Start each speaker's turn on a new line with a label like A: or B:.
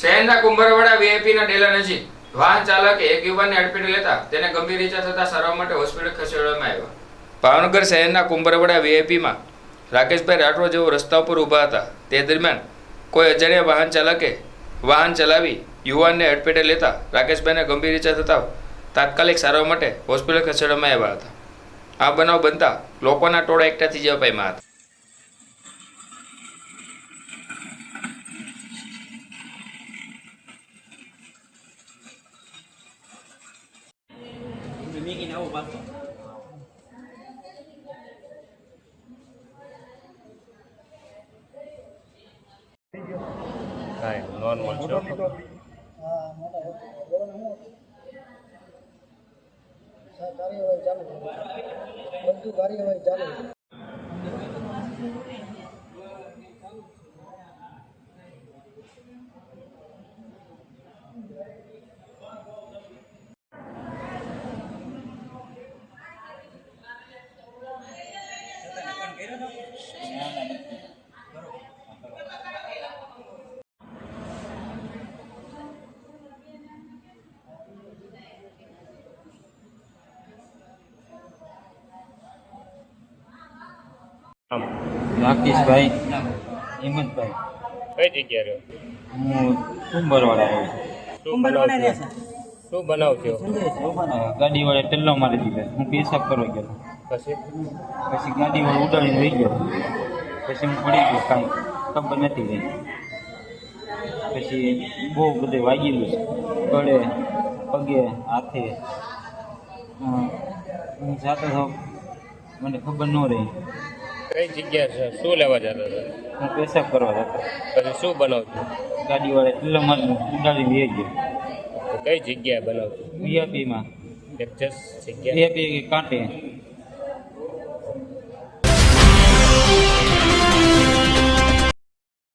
A: શહેરના કુંભરવાડા વીઆઈપીના ડેલા નજીક વાહન ચાલકે એક યુવાનને અડફેટે લેતા તેને ગંભીર ઇજા થતા સારવાર માટે હોસ્પિટલ ખસેડવામાં આવ્યા. ભાવનગર શહેરના કુંભરવાડા વીઆઈપીમાં રાકેશભાઈ રાઠોડ જેઓ રસ્તા ઉપર ઊભા હતા. તે દરમિયાન કોઈ અજાણ્યા વાહન ચાલકે વાહન ચલાવી યુવાનને અડફેટે લેતા રાકેશભાઈને ગંભીર ઇજા થતા તાત્કાલિક સારવાર માટે હોસ્પિટલ ખસેડવામાં આવ્યા હતા. આ બનાવ બનતા લોકોના ટોળા એકઠા જવા પામ્યા હતા.
B: કાંઈ નોર્મલ છે
C: કાર્યવાહી ચાલુ બધું કાર્યવાહી ચાલુ
D: રાકેશભાઈ હિંમતભાઈ.
B: કઈ જગ્યા રહ્યો?
D: હું કુંભરવાડા રહું
B: છું. શું બનાવ થયો?
D: છું ગાડી વાળે ટેલ્લો મારી દીધો. હું પેશાબ કરવા ગયો
B: પછી?
D: પછી ગાડી વાળો ઉડાડીને વહી ગયો. પછી હું પડી ગયો. કાંઈ ખબર નથી રહી. પછી બહુ બધે વાગેલું છે. પડે પગે હાથે. હું જાતો મને ખબર ન રહી.
B: કઈ જગ્યા છે? શું લેવા જતા હતા?
D: હું પેશાબ કરવા જતો.
B: પછી શું બનાવ થયો
D: ગાડી વાળે ટેલ્લો મારી ઉડાડીને વહી ગયો.
B: કઈ જગ્યાએ બનાવ થયો
D: એક
B: એક્ઝેક્ટ જગ્યા.
D: વીઆઈપી કાંઠે.